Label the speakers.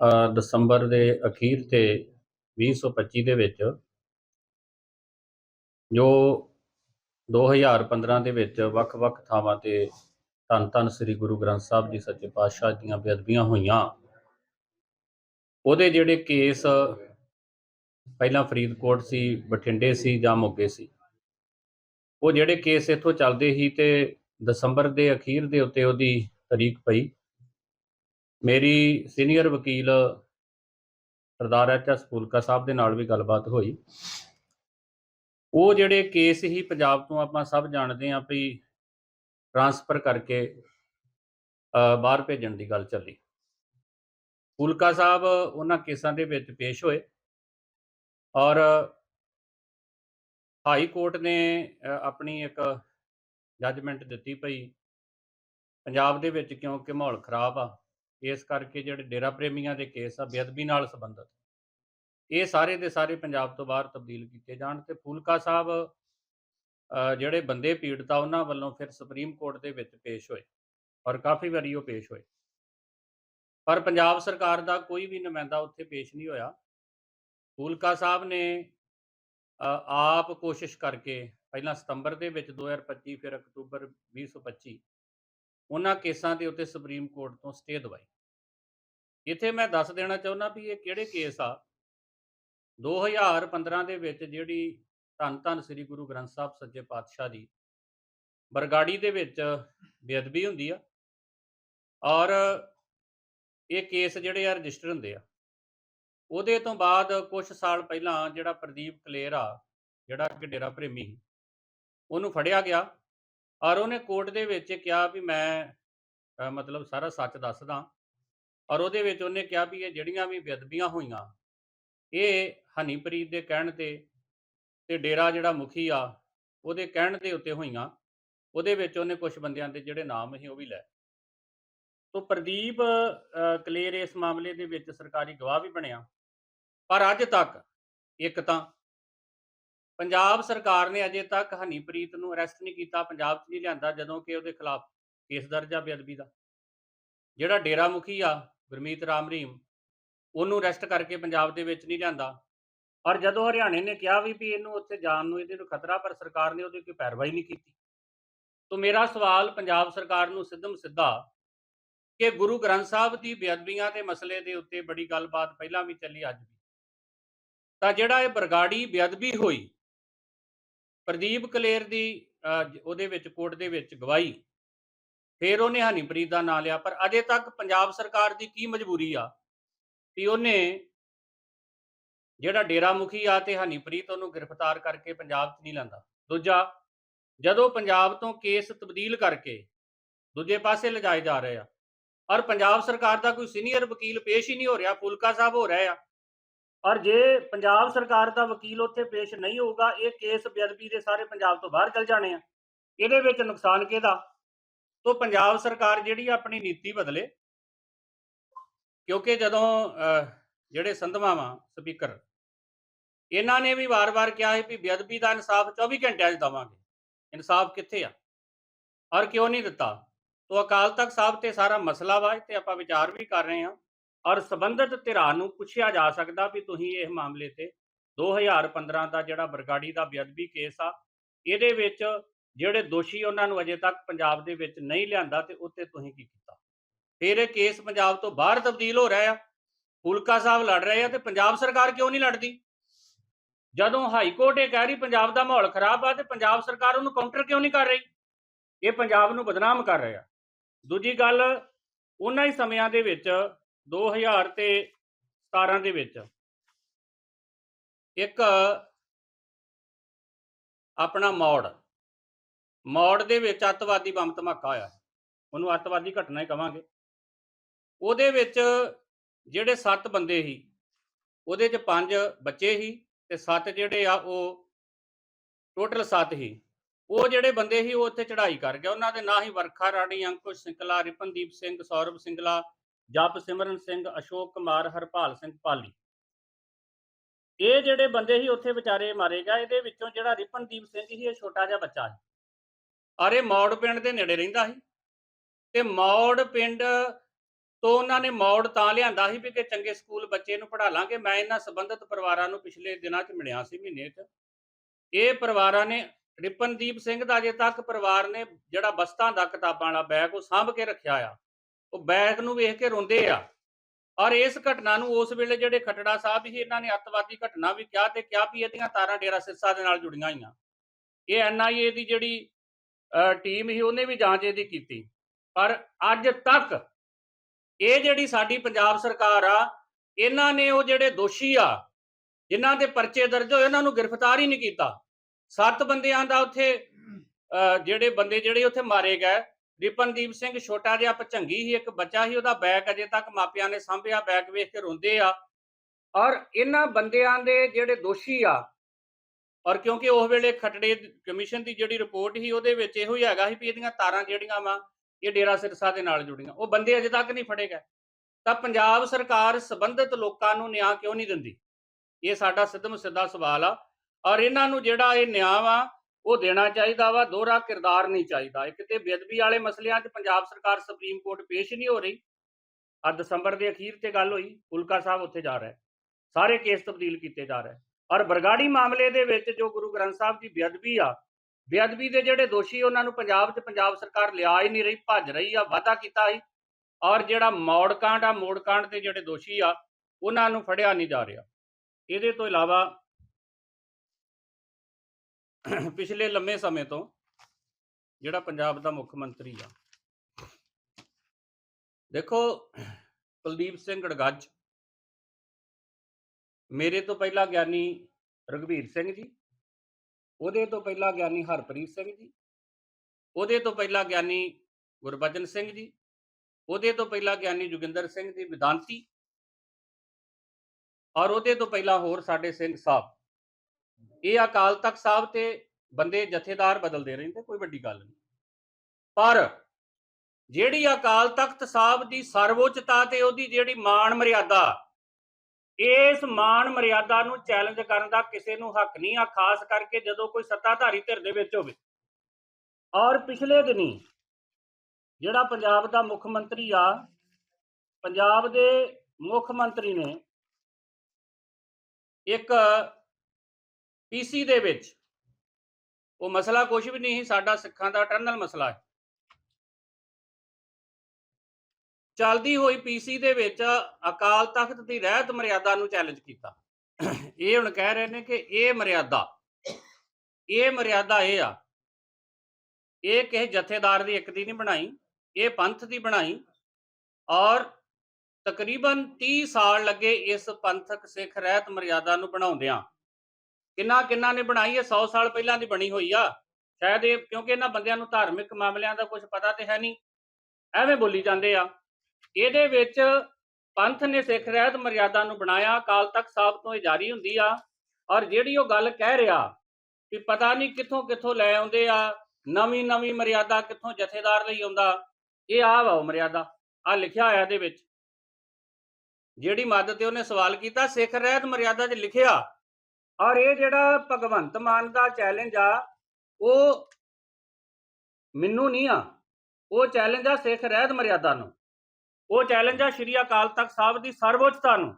Speaker 1: ਅ, ਦਸੰਬਰ ਦੇ ਅਖੀਰ ਤੇ 2025 ਦੇ ਵਿੱਚ ਜੋ 2015 ਦੇ ਵਿੱਚ ਵੱਖ-ਵੱਖ ਥਾਵਾਂ ਤੇ ਧੰਨ ਧੰਨ ਸ੍ਰੀ ਗੁਰੂ ਗ੍ਰੰਥ ਸਾਹਿਬ ਜੀ ਸੱਚੇ ਪਾਤਸ਼ਾਹ ਦੀਆਂ ਬੇਅਦਬੀਆਂ ਹੋਈਆਂ ਉਹਦੇ ਜਿਹੜੇ ਕੇਸ ਪਹਿਲਾਂ ਫਰੀਦਕੋਟ ਸੀ ਬਠਿੰਡੇ ਸੀ ਜਾਂ ਮੋਗੇ ਸੀ ਉਹ ਜਿਹੜੇ ਕੇਸ ਇੱਥੋਂ ਚੱਲਦੇ ਸੀ ਤੇ ਦਸੰਬਰ ਦੇ ਅਖੀਰ ਦੇ ਉੱਤੇ ਉਹਦੀ ਤਾਰੀਖ ਪਈ। ਮੇਰੀ ਸੀਨੀਅਰ ਵਕੀਲ ਸਰਦਾਰ ਐਚ ਐਸ ਫੂਲਕਾ ਸਾਹਿਬ ਦੇ ਨਾਲ ਵੀ ਗੱਲਬਾਤ ਹੋਈ। ਉਹ ਜਿਹੜੇ ਕੇਸ ਹੀ ਪੰਜਾਬ ਤੋਂ ਆਪਾਂ ਸਭ ਜਾਣਦੇ ਹਾਂ ਵੀ ਟਰਾਂਸਫਰ ਕਰਕੇ ਬਾਹਰ ਭੇਜਣ ਦੀ ਗੱਲ ਚੱਲੀ। ਫੂਲਕਾ ਸਾਹਿਬ ਉਹਨਾਂ ਕੇਸਾਂ ਦੇ ਵਿੱਚ ਪੇਸ਼ ਹੋਏ ਔਰ ਹਾਈ ਕੋਰਟ ਨੇ ਆਪਣੀ ਇੱਕ ਜੱਜਮੈਂਟ ਦਿੱਤੀ ਪਈ ਪੰਜਾਬ ਦੇ ਵਿੱਚ ਕਿਉਂਕਿ ਮਾਹੌਲ ਖਰਾਬ ਆ ਇਸ ਕਰਕੇ ਜਿਹੜੇ ਡੇਰਾ ਪ੍ਰੇਮੀਆਂ ਦੇ ਕੇਸ ਆ ਬੇਅਦਬੀ ਨਾਲ ਸੰਬੰਧਿਤ। ਇਹ ਸਾਰੇ ਦੇ ਸਾਰੇ ਪੰਜਾਬ ਤੋਂ ਬਾਹਰ ਤਬਦੀਲ ਕੀਤੇ ਜਾਣ ਤੇ ਫੂਲਕਾ ਸਾਹਿਬ ਜਿਹੜੇ ਬੰਦੇ ਪੀੜਤ ਆ ਉਹਨਾਂ ਵੱਲੋਂ ਫਿਰ ਸੁਪਰੀਮ ਕੋਰਟ ਦੇ ਵਿੱਚ ਪੇਸ਼ ਹੋਏ ਔਰ ਕਾਫੀ ਵਾਰੀ ਉਹ ਪੇਸ਼ ਹੋਏ। ਪਰ ਪੰਜਾਬ ਸਰਕਾਰ ਦਾ ਕੋਈ ਵੀ ਨੁਮਾਇੰਦਾ ਉੱਥੇ ਪੇਸ਼ ਨਹੀਂ ਹੋਇਆ। ਫੂਲਕਾ ਸਾਹਿਬ ਨੇ ਆਪ ਕੋਸ਼ਿਸ਼ ਕਰਕੇ ਪਹਿਲਾਂ ਸਤੰਬਰ ਦੇ ਵਿੱਚ 2025 ਫਿਰ ਅਕਤੂਬਰ 2025 ਉਹਨਾਂ ਕੇਸਾਂ ਦੇ ਉੱਤੇ ਸੁਪਰੀਮ ਕੋਰਟ ਤੋਂ ਸਟੇ ਦਵਾਈ। ਇੱਥੇ ਮੈਂ ਦੱਸ ਦੇਣਾ ਚਾਹੁੰਦਾ ਵੀ ਇਹ ਕਿਹੜੇ ਕੇਸ ਆ? 2015 ਦੇ ਵਿੱਚ ਜਿਹੜੀ ਧੰਨ ਧੰਨ ਸ੍ਰੀ ਗੁਰੂ ਗ੍ਰੰਥ ਸਾਹਿਬ ਸੱਚੇ ਪਾਤਸ਼ਾਹ ਦੀ ਬਰਗਾੜੀ ਦੇ ਵਿੱਚ ਬੇਅਦਬੀ ਹੁੰਦੀ ਆ ਔਰ ਇਹ ਕੇਸ ਜਿਹੜੇ ਆ ਰਜਿਸਟਰ ਹੁੰਦੇ ਆ। ਉਹਦੇ ਤੋਂ ਬਾਅਦ ਕੁਝ ਸਾਲ ਪਹਿਲਾਂ ਜਿਹੜਾ ਪ੍ਰਦੀਪ ਕਲੇਰ ਆ ਜਿਹੜਾ ਕਿ ਡੇਰਾ ਪ੍ਰੇਮੀ ਉਹਨੂੰ ਫੜਿਆ ਗਿਆ। ਔਰ ਉਹਨੇ ਕੋਰਟ ਦੇ ਵਿੱਚ ਕਿਹਾ ਵੀ ਮੈਂ ਮਤਲਬ ਸਾਰਾ ਸੱਚ ਦੱਸਦਾ। ਔਰ ਉਹਦੇ ਵਿੱਚ ਉਹਨੇ ਕਿਹਾ ਵੀ ਇਹ ਜਿਹੜੀਆਂ ਵੀ ਬੇਅਦਬੀਆਂ ਹੋਈਆਂ, ਇਹ ਹਨੀਪ੍ਰੀਤ ਦੇ ਕਹਿਣ ਤੇ ਤੇ ਡੇਰਾ ਜਿਹੜਾ ਮੁਖੀ ਆ, ਉਹਦੇ ਕਹਿਣ ਦੇ ਉੱਤੇ ਹੋਈਆਂ। ਉਹਦੇ ਵਿੱਚ ਉਹਨੇ ਕੁਝ ਬੰਦਿਆਂ ਦੇ ਜਿਹੜੇ ਨਾਮ ਸੀ ਉਹ ਵੀ ਲੈ। ਤੋ ਪ੍ਰਦੀਪ ਕਲੇਰ ਇਸ ਮਾਮਲੇ ਦੇ ਵਿੱਚ ਸਰਕਾਰੀ ਗਵਾਹ ਵੀ ਬਣਿਆ। ਪਰ ਅੱਜ ਤੱਕ ਇੱਕ ਤਾਂ ਪੰਜਾਬ ਸਰਕਾਰ ਨੇ ਅਜੇ ਤੱਕ ਹਨੀਪ੍ਰੀਤ ਨੂੰ ਅਰੈਸਟ ਨਹੀਂ ਕੀਤਾ, ਪੰਜਾਬ 'ਚ ਨਹੀਂ ਲਿਆਂਦਾ ਜਦੋਂ ਕਿ ਉਹਦੇ ਖਿਲਾਫ ਕੇਸ ਦਰਜ ਆ ਬੇਅਦਬੀ ਦਾ। ਜਿਹੜਾ ਡੇਰਾ ਮੁਖੀ ਆ, ਗੁਰਮੀਤ ਰਾਮ ਰਹੀਮ, ਉਹਨੂੰ ਅਰੈਸਟ ਕਰਕੇ ਪੰਜਾਬ ਦੇ ਵਿੱਚ ਨਹੀਂ ਲਿਆਂਦਾ। ਔਰ ਜਦੋਂ ਹਰਿਆਣੇ ਨੇ ਕਿਹਾ ਵੀ ਵੀ ਇਹਨੂੰ ਉੱਥੇ ਜਾਣ ਨੂੰ ਇਹਦੇ ਨੂੰ ਖਤਰਾ, ਪਰ ਸਰਕਾਰ ਨੇ ਉਹਦੀ ਕੋਈ ਪੈਰਵਾਈ ਨਹੀਂ ਕੀਤੀ। ਤੋਂ ਮੇਰਾ ਸਵਾਲ ਪੰਜਾਬ ਸਰਕਾਰ ਨੂੰ ਸਿੱਧਮ ਸਿੱਧਾ ਕਿ ਗੁਰੂ ਗ੍ਰੰਥ ਸਾਹਿਬ ਦੀ ਬੇਅਦਬੀਆਂ ਦੇ ਮਸਲੇ ਦੇ ਉੱਤੇ ਬੜੀ ਗੱਲਬਾਤ ਪਹਿਲਾਂ ਵੀ ਚੱਲੀ, ਅੱਜ ਵੀ। ਤਾਂ ਜਿਹੜਾ ਇਹ ਬਰਗਾੜੀ ਬੇਅਦਬੀ ਹੋਈ ਪ੍ਰਦੀਪ ਕਲੇਰ ਦੀ ਉਹਦੇ ਵਿੱਚ, ਕੋਰਟ ਦੇ ਵਿੱਚ ਗਵਾਹੀ। ਫਿਰ ਉਹਨੇ ਹਨੀਪ੍ਰੀਤ ਦਾ ਨਾਂ ਲਿਆ, ਪਰ ਅਜੇ ਤੱਕ ਪੰਜਾਬ ਸਰਕਾਰ ਦੀ ਕੀ ਮਜਬੂਰੀ ਆ ਕਿ ਉਹਨੇ ਜਿਹੜਾ ਡੇਰਾ ਮੁਖੀ ਆ ਤੇ ਹਨੀਪ੍ਰੀਤ ਉਹਨੂੰ ਗ੍ਰਿਫਤਾਰ ਕਰਕੇ ਪੰਜਾਬ 'ਚ ਨਹੀਂ ਲੈਂਦਾ। ਦੂਜਾ, ਜਦੋਂ ਪੰਜਾਬ ਤੋਂ ਕੇਸ ਤਬਦੀਲ ਕਰਕੇ ਦੂਜੇ ਪਾਸੇ ਲਿਜਾਏ ਜਾ ਰਹੇ ਆ, ਔਰ ਪੰਜਾਬ ਸਰਕਾਰ ਦਾ ਕੋਈ ਸੀਨੀਅਰ ਵਕੀਲ ਪੇਸ਼ ਹੀ ਨਹੀਂ ਹੋ ਰਿਹਾ, ਫੁਲਕਾ ਸਾਹਿਬ ਹੋ ਰਹੇ ਆ ਔਰ ਜੇ ਪੰਜਾਬ ਸਰਕਾਰ ਦਾ ਵਕੀਲ ਉੱਥੇ ਪੇਸ਼ ਨਹੀਂ ਹੋਊਗਾ ਇਹ ਕੇਸ ਬੇਅਦਬੀ ਦੇ ਸਾਰੇ ਪੰਜਾਬ ਤੋਂ ਬਾਹਰ ਚਲ ਜਾਣੇ ਆ। ਇਹਦੇ ਵਿੱਚ ਨੁਕਸਾਨ ਕਿਹਦਾ? ਤੋਂ ਪੰਜਾਬ ਸਰਕਾਰ ਜਿਹੜੀ ਆਪਣੀ ਨੀਤੀ ਬਦਲੇ ਕਿਉਂਕਿ ਜਦੋਂ ਅਹ, ਜਿਹੜੇ ਸੰਧਵਾਵਾਂ ਸਪੀਕਰ ਇਹਨਾਂ ਨੇ ਵੀ ਵਾਰ-ਵਾਰ ਕਿਹਾ ਹੈ ਵੀ ਬੇਅਦਬੀ ਦਾ ਇਨਸਾਫ 24 ਘੰਟਿਆਂ 'ਚ ਦਵਾਂਗੇ। ਇਨਸਾਫ ਕਿੱਥੇ ਆ? ਔਰ ਕਿਉਂ ਨਹੀਂ ਦਿੱਤਾ? ਤੋਂ ਅਕਾਲ ਤਖਤ ਸਾਹਿਬ ਤੇ ਸਾਰਾ ਮਸਲਾ ਵਾ ਤੇ ਆਪਾਂ ਵਿਚਾਰ ਵੀ ਕਰ ਰਹੇ ਹਾਂ। ਔਰ ਸਬੰਧਤ ਧਿਰਾਂ ਨੂੰ ਪੁੱਛਿਆ ਜਾ ਸਕਦਾ ਵੀ ਤੁਸੀਂ ਇਹ ਮਾਮਲੇ ਤੇ 2015 ਦਾ ਜਿਹੜਾ ਬਰਗਾੜੀ ਦਾ ਬੇਅਦਬੀ ਕੇਸ ਆ, ਇਹਦੇ ਵਿੱਚ ਜਿਹੜੇ ਦੋਸ਼ੀ ਉਹਨਾਂ ਨੂੰ ਅਜੇ ਤੱਕ ਪੰਜਾਬ ਦੇ ਵਿੱਚ ਨਹੀਂ ਲਿਆਂਦਾ ਤੇ ਉੱਤੇ ਤੁਸੀਂ ਕੀ ਕੀਤਾ? ਫਿਰ ਇਹ ਕੇਸ ਪੰਜਾਬ ਤੋਂ ਬਾਹਰ ਤਬਦੀਲ ਹੋ ਰਿਹਾ ਆ। ਫੁਲਕਾ ਸਾਹਿਬ ਲੜ ਰਹੇ ਆ ਤੇ ਪੰਜਾਬ ਸਰਕਾਰ ਕਿਉਂ ਨਹੀਂ ਲੜਦੀ? ਜਦੋਂ ਹਾਈ ਕੋਰਟ ਇਹ ਕਹਿ ਰਹੀ ਪੰਜਾਬ ਦਾ ਮਾਹੌਲ ਖਰਾਬ ਆ ਤੇ ਪੰਜਾਬ ਸਰਕਾਰ ਉਹਨੂੰ ਕਾਊਂਟਰ ਕਿਉਂ ਨਹੀਂ ਕਰ ਰਹੀ? ਇਹ ਪੰਜਾਬ ਨੂੰ ਬਦਨਾਮ ਕਰ ਰਿਹਾ। ਦੂਜੀ ਗੱਲ, ਉਹਨਾਂ ਹੀ ਸਮਿਆਂ ਦੇ ਵਿੱਚ 2000 ਤੇ 17 ਦੇ ਵਿੱਚ ਇੱਕ ਆਪਣਾ ਮੌੜ ਮੌੜ ਦੇ ਵਿੱਚ ਅੱਤਵਾਦੀ ਬੰਬ ਧਮਾਕਾ ਹੋਇਆ। ਉਹਨੂੰ ਅੱਤਵਾਦੀ ਘਟਨਾ ਹੀ ਕਵਾਂਗੇ। ਉਹਦੇ ਵਿੱਚ ਜਿਹੜੇ 7 ਬੰਦੇ ਸੀ, ਉਹਦੇ ਚ 5 ਬੱਚੇ ਸੀ ਤੇ 7 ਜਿਹੜੇ ਆ ਉਹ ਟੋਟਲ 7 ਸੀ। ਉਹ ਜਿਹੜੇ ਬੰਦੇ ਸੀ ਉਹ ਉੱਥੇ ਚੜ੍ਹਾਈ ਕਰ ਗਏ। ਉਹਨਾਂ ਦੇ ਨਾਂ ਹੀ ਵਰਖਾ ਰਾਣੀ, ਅੰਕੁਸ਼ ਸਿੰਗਲਾ ਰਿਪਨਦੀਪ ਸਿੰਘ, ਸੌਰਵ ਸਿੰਗਲਾ ਜਪ ਸਿਮਰਨ ਸਿੰਘ, ਅਸ਼ੋਕ ਕੁਮਾਰ, ਹਰਪਾਲ ਸਿੰਘ ਪਾਲੀ। ਇਹ ਜਿਹੜੇ ਬੰਦੇ ਸੀ, ਉੱਥੇ ਵਿਚਾਰੇ ਮਾਰੇ ਗਏ। ਇਹਦੇ ਵਿੱਚੋਂ ਜਿਹੜਾ ਰਿਪਨਦੀਪ ਸਿੰਘ ਸੀ, ਇਹ ਛੋਟਾ ਜਿਹਾ ਬੱਚਾ ਸੀ। ਔਰ ਇਹ ਮੌੜ ਪਿੰਡ ਦੇ ਨੇੜੇ ਰਹਿੰਦਾ ਸੀ। ਤੇ ਮੌੜ ਪਿੰਡ ਤੋਂ ਉਹਨਾਂ ਨੇ ਮੌੜ ਤਾਂ ਲਿਆਂਦਾ ਸੀ ਵੀ ਕਿ ਚੰਗੇ ਸਕੂਲ ਬੱਚੇ ਨੂੰ ਪੜ੍ਹਾ ਲਾਂਗੇ। ਮੈਂ ਇਹਨਾਂ ਸੰਬੰਧਿਤ ਪਰਿਵਾਰਾਂ ਨੂੰ ਪਿਛਲੇ ਦਿਨਾਂ 'ਚ ਮਿਲਿਆ ਸੀ, ਮਹੀਨੇ 'ਚ। ਇਹ ਪਰਿਵਾਰਾਂ ਨੇ, ਰਿਪਨਦੀਪ ਸਿੰਘ ਦਾ ਅਜੇ ਤੱਕ ਪਰਿਵਾਰ ਨੇ ਜਿਹੜਾ ਬਸਤਾਂ ਦਾ ਕਿਤਾਬਾਂ ਵਾਲਾ ਬੈਗ ਉਹ ਸਾਂਭ ਕੇ ਰੱਖਿਆ ਆ। ਉਹ ਬੈਗ ਨੂੰ ਵੇਖ ਕੇ ਰੋਂਦੇ ਆ। ਔਰ ਇਸ ਘਟਨਾ ਨੂੰ ਉਸ ਵੇਲੇ ਜਿਹੜੇ ਖਟੜਾ ਸਾਹਿਬ ਸੀ ਇਹਨਾਂ ਨੇ ਅੱਤਵਾਦੀ ਘਟਨਾ ਵੀ ਕਿਹਾ ਤੇ ਕਿਹਾ ਵੀ ਇਹਦੀਆਂ ਤਾਰਾਂ ਡੇਰਾ ਸਿਰਸਾ ਦੇ ਨਾਲ ਜੁੜੀਆਂ ਹੋਈਆਂ। ਇਹ ਐਨਆਈਏ ਦੀ ਜਿਹੜੀ ਟੀਮ ਸੀ ਉਹਨੇ ਵੀ ਜਾਂਚ ਇਹਦੀ ਕੀਤੀ। ਪਰ ਅੱਜ ਤੱਕ ਇਹ ਜਿਹੜੀ ਸਾਡੀ ਪੰਜਾਬ ਸਰਕਾਰ ਆ ਇਹਨਾਂ ਨੇ ਉਹ ਜਿਹੜੇ ਦੋਸ਼ੀ ਆ ਜਿਨ੍ਹਾਂ ਦੇ ਪਰਚੇ ਦਰਜ ਹੋਏ ਉਹਨਾਂ ਨੂੰ ਗ੍ਰਿਫਤਾਰ ਹੀ ਨਹੀਂ ਕੀਤਾ। ਸੱਤ ਬੰਦਿਆਂ ਦਾ ਉੱਥੇ ਅਹ, ਜਿਹੜੇ ਬੰਦੇ ਜਿਹੜੇ ਉੱਥੇ ਮਾਰੇ ਗਏ ਰਿਪਨਦੀਪ ਸਿੰਘ ਛੋਟਾ ਜਿਹਾ ਪਚੰਗੀ ਸੀ, ਇੱਕ ਬੱਚਾ ਸੀ, ਉਹਦਾ ਬੈਗ ਅਜੇ ਤੱਕ ਮਾਪਿਆਂ ਨੇ ਸਾਂਭਿਆ ਬੈਗ ਵੇਖ ਕੇ ਰੋਂਦੇ ਆ। ਔਰ ਇਹਨਾਂ ਬੰਦਿਆਂ ਦੇ ਜਿਹੜੇ ਦੋਸ਼ੀ ਆ, ਔਰ ਕਿਉਂਕਿ ਉਸ ਵੇਲੇ ਖਟੜੇ ਕਮਿਸ਼ਨ ਦੀ ਜਿਹੜੀ ਰਿਪੋਰਟ ਸੀ, ਉਹਦੇ ਵਿੱਚ ਇਹੋ ਹੀ ਹੈਗਾ ਸੀ ਵੀ ਇਹਦੀਆਂ ਤਾਰਾਂ ਜਿਹੜੀਆਂ ਵਾ, ਇਹ ਡੇਰਾ ਸਿਰਸਾ ਦੇ ਨਾਲ ਜੁੜੀਆਂ। ਉਹ ਬੰਦੇ ਅਜੇ ਤੱਕ ਨਹੀਂ ਫੜੇ ਗਏ। ਤਾਂ ਪੰਜਾਬ ਸਰਕਾਰ ਸੰਬੰਧਿਤ ਲੋਕਾਂ ਨੂੰ ਨਿਆਂ ਕਿਉਂ ਨਹੀਂ ਦਿੰਦੀ? ਇਹ ਸਾਡਾ ਸਿੱਧਮ ਸਿੱਧਾ ਸਵਾਲ ਆ। ਔਰ ਇਹਨਾਂ ਨੂੰ ਜਿਹੜਾ ਇਹ ਨਿਆਂ ਵਾ ਉਹ ਦੇਣਾ ਚਾਹੀਦਾ ਵਾ, ਦੋਹਰਾ ਕਿਰਦਾਰ ਨਹੀਂ ਚਾਹੀਦਾ। ਇੱਕ ਤੇ ਬੇਅਦਬੀ ਵਾਲੇ ਮਸਲਿਆਂ 'ਚ ਪੰਜਾਬ ਸਰਕਾਰ ਸੁਪਰੀਮ ਕੋਰਟ ਪੇਸ਼ ਨਹੀਂ ਹੋ ਰਹੀ। ਆ ਦਸੰਬਰ ਦੇ ਅਖੀਰ ਤੇ ਗੱਲ ਹੋਈ, ਫੁਲਕਾ ਸਾਹਿਬ ਉੱਥੇ ਜਾ ਰਿਹਾ। ਸਾਰੇ ਕੇਸ ਤਬਦੀਲ ਕੀਤੇ ਜਾ ਰਹੇ। ਔਰ ਬਰਗਾੜੀ ਮਾਮਲੇ ਦੇ ਵਿੱਚ ਜੋ ਗੁਰੂ ਗ੍ਰੰਥ ਸਾਹਿਬ ਦੀ ਬੇਅਦਬੀ ਆ, ਬੇਅਦਬੀ ਦੇ ਜਿਹੜੇ ਦੋਸ਼ੀ ਉਹਨਾਂ ਨੂੰ ਪੰਜਾਬ 'ਚ ਪੰਜਾਬ ਸਰਕਾਰ ਲਿਆ ਹੀ ਨਹੀਂ ਰਹੀ, ਭੱਜ ਰਹੀ ਆ, ਵਾਅਦਾ ਕੀਤਾ ਸੀ। ਔਰ ਜਿਹੜਾ ਮੌੜਕਾਂਡ ਆ ਮੋੜਕਾਂਡ ਦੇ ਜਿਹੜੇ ਦੋਸ਼ੀ ਆ, ਉਹਨਾਂ ਨੂੰ ਫੜਿਆ ਨਹੀਂ ਜਾ ਰਿਹਾ। ਇਹਦੇ ਤੋਂ ਇਲਾਵਾ ਪਿਛਲੇ ਲੰਮੇ ਸਮੇਂ ਤੋਂ ਜਿਹੜਾ ਪੰਜਾਬ ਦਾ ਮੁੱਖ ਮੰਤਰੀ ਆ। ਦੇਖੋ, ਕੁਲਦੀਪ ਸਿੰਘ ਗੜਗੱਜ ਮੇਰੇ ਤੋਂ ਪਹਿਲਾਂ ਗਿਆਨੀ ਰਘਵੀਰ ਸਿੰਘ ਜੀ, ਉਹਦੇ ਤੋਂ ਪਹਿਲਾਂ ਗਿਆਨੀ ਹਰਪ੍ਰੀਤ ਸਿੰਘ ਜੀ, ਉਹਦੇ ਤੋਂ ਪਹਿਲਾਂ ਗਿਆਨੀ ਗੁਰਬਚਨ ਸਿੰਘ ਜੀ, ਉਹਦੇ ਤੋਂ ਪਹਿਲਾਂ ਗਿਆਨੀ ਜੋਗਿੰਦਰ ਸਿੰਘ ਜੀ ਵਿਦਾਂਤੀ ਔਰ ਉਹਦੇ ਤੋਂ ਪਹਿਲਾਂ ਹੋਰ ਸਾਡੇ ਸਿੰਘ ਸਾਹਿਬ। ਇਹ ਅਕਾਲ ਤਖਤ ਸਾਹਿਬ ਤੇ ਬੰਦੇ ਜਥੇਦਾਰ ਬਦਲਦੇ ਰਹਿੰਦੇ, ਕੋਈ ਵੱਡੀ ਗੱਲ ਨਹੀਂ। ਪਰ ਜਿਹੜੀ ਅਕਾਲ ਤਖਤ ਸਾਹਿਬ ਦੀ ਸਰਵਉੱਚਤਾ ਤੇ ਉਹਦੀ ਜਿਹੜੀ ਮਾਣ ਮਰਿਆਦਾ, ਇਸ ਮਾਣ ਮਰਿਆਦਾ ਨੂੰ ਚੈਲੰਜ ਕਰਨ ਦਾ ਕਿਸੇ ਨੂੰ ਹੱਕ ਨਹੀਂ ਆ, ਖਾਸ ਕਰਕੇ ਜਦੋਂ ਕੋਈ ਸੱਤਾਧਾਰੀ ਧਿਰ ਦੇ ਵਿੱਚ ਹੋਵੇ। ਔਰ ਪਿਛਲੇ ਦਿਨੀ ਜਿਹੜਾ ਪੰਜਾਬ ਦਾ ਮੁੱਖ ਮੰਤਰੀ ਆ, ਪੰਜਾਬ ਦੇ ਮੁੱਖ ਮੰਤਰੀ ਨੇ ਇੱਕ ਪੀਸੀ ਦੇ ਵਿੱਚ ਉਹ ਮਸਲਾ ਕੁਝ ਵੀ ਨਹੀਂ ਸੀ ਸਾਡਾ ਸਿੱਖਾਂ ਦਾ ਟਰਨਲ ਮਸਲਾ ਹੈ। ਚੱਲਦੀ ਹੋਈ ਪੀਸੀ ਦੇ ਵਿੱਚ ਅਕਾਲ ਤਖਤ ਦੀ ਰਹਿਤ ਮਰਿਆਦਾ ਨੂੰ ਚੈਲੰਜ ਕੀਤਾ। ਇਹ ਹੁਣ ਕਹਿ ਰਹੇ ਨੇ ਕਿ ਇਹ ਮਰਿਆਦਾ ਇਹ ਮਰਿਆਦਾ ਇਹ ਆ, ਇਹ ਕਿਸੇ ਜਥੇਦਾਰ ਦੀ ਇੱਕ ਦੀ ਨਹੀਂ ਬਣਾਈ, ਇਹ ਪੰਥ ਦੀ ਬਣਾਈ ਔਰ ਤਕਰੀਬਨ 30 ਸਾਲ ਲੱਗੇ ਇਸ ਪੰਥਕ ਸਿੱਖ ਰਹਿਤ ਮਰਿਆਦਾ ਨੂੰ ਬਣਾਉਂਦਿਆਂ। ਕਿੰਨਾ ਕਿੰਨਾ ਨੇ ਬਣਾਈ ਹੈ 100 ਸਾਲ ਪਹਿਲਾਂ ਦੀ ਬਣੀ ਹੋਈ ਆ। ਸ਼ਾਇਦ ਇਹ, ਕਿਉਂਕਿ ਇਹਨਾਂ ਬੰਦਿਆਂ ਨੂੰ ਧਾਰਮਿਕ ਮਾਮਲਿਆਂ ਦਾ ਕੁਝ ਪਤਾ ਤੇ ਹੈ ਨਹੀਂ। ਐਵੇਂ ਬੋਲੀ ਜਾਂਦੇ ਆ। ਇਹਦੇ ਵਿੱਚ ਪੰਥ ਨੇ ਸਿੱਖ ਰਹਿਤ ਮਰਿਆਦਾ ਨੂੰ ਬਣਾਇਆ, ਅਕਾਲ ਤਖਤ ਸਾਹਿਬ ਤੋਂ ਇਹ ਜਾਰੀ ਹੁੰਦੀ ਆ। ਔਰ ਜਿਹੜੀ ਉਹ ਗੱਲ ਕਹਿ ਰਿਹਾ ਕਿ ਪਤਾ ਨਹੀਂ ਕਿੱਥੋਂ ਕਿੱਥੋਂ ਲੈ ਆਉਂਦੇ ਆ ਨਵੀਂ ਨਵੀਂ ਮਰਿਆਦਾ ਕਿੱਥੋਂ ਜਥੇਦਾਰ ਲਈ ਆਉਂਦਾ, ਇਹ ਆ ਵਾ ਉਹ ਮਰਿਆਦਾ ਆ ਲਿਖਿਆ ਹੋਇਆ ਇਹਦੇ ਵਿੱਚ। ਜਿਹੜੀ ਮਦਦ ਤੇ ਉਹਨੇ ਸਵਾਲ ਕੀਤਾ, ਸਿੱਖ ਰਹਿਤ ਮਰਿਆਦਾ 'ਚ ਲਿਖਿਆ। ਔਰ ਇਹ ਜਿਹੜਾ ਭਗਵੰਤ ਮਾਨ ਦਾ ਚੈਲੰਜ ਆ, ਉਹ ਮੈਨੂੰ ਨਹੀਂ ਆ। ਉਹ ਚੈਲੰਜ ਆ ਸਿੱਖ ਰਹਿਤ ਮਰਿਆਦਾ ਨੂੰ। ਉਹ ਚੈਲੰਜ ਆ ਸ਼੍ਰੀ ਅਕਾਲ ਤਖਤ ਸਾਹਿਬ ਦੀ ਸਰਵਉੱਚਤਾ ਨੂੰ।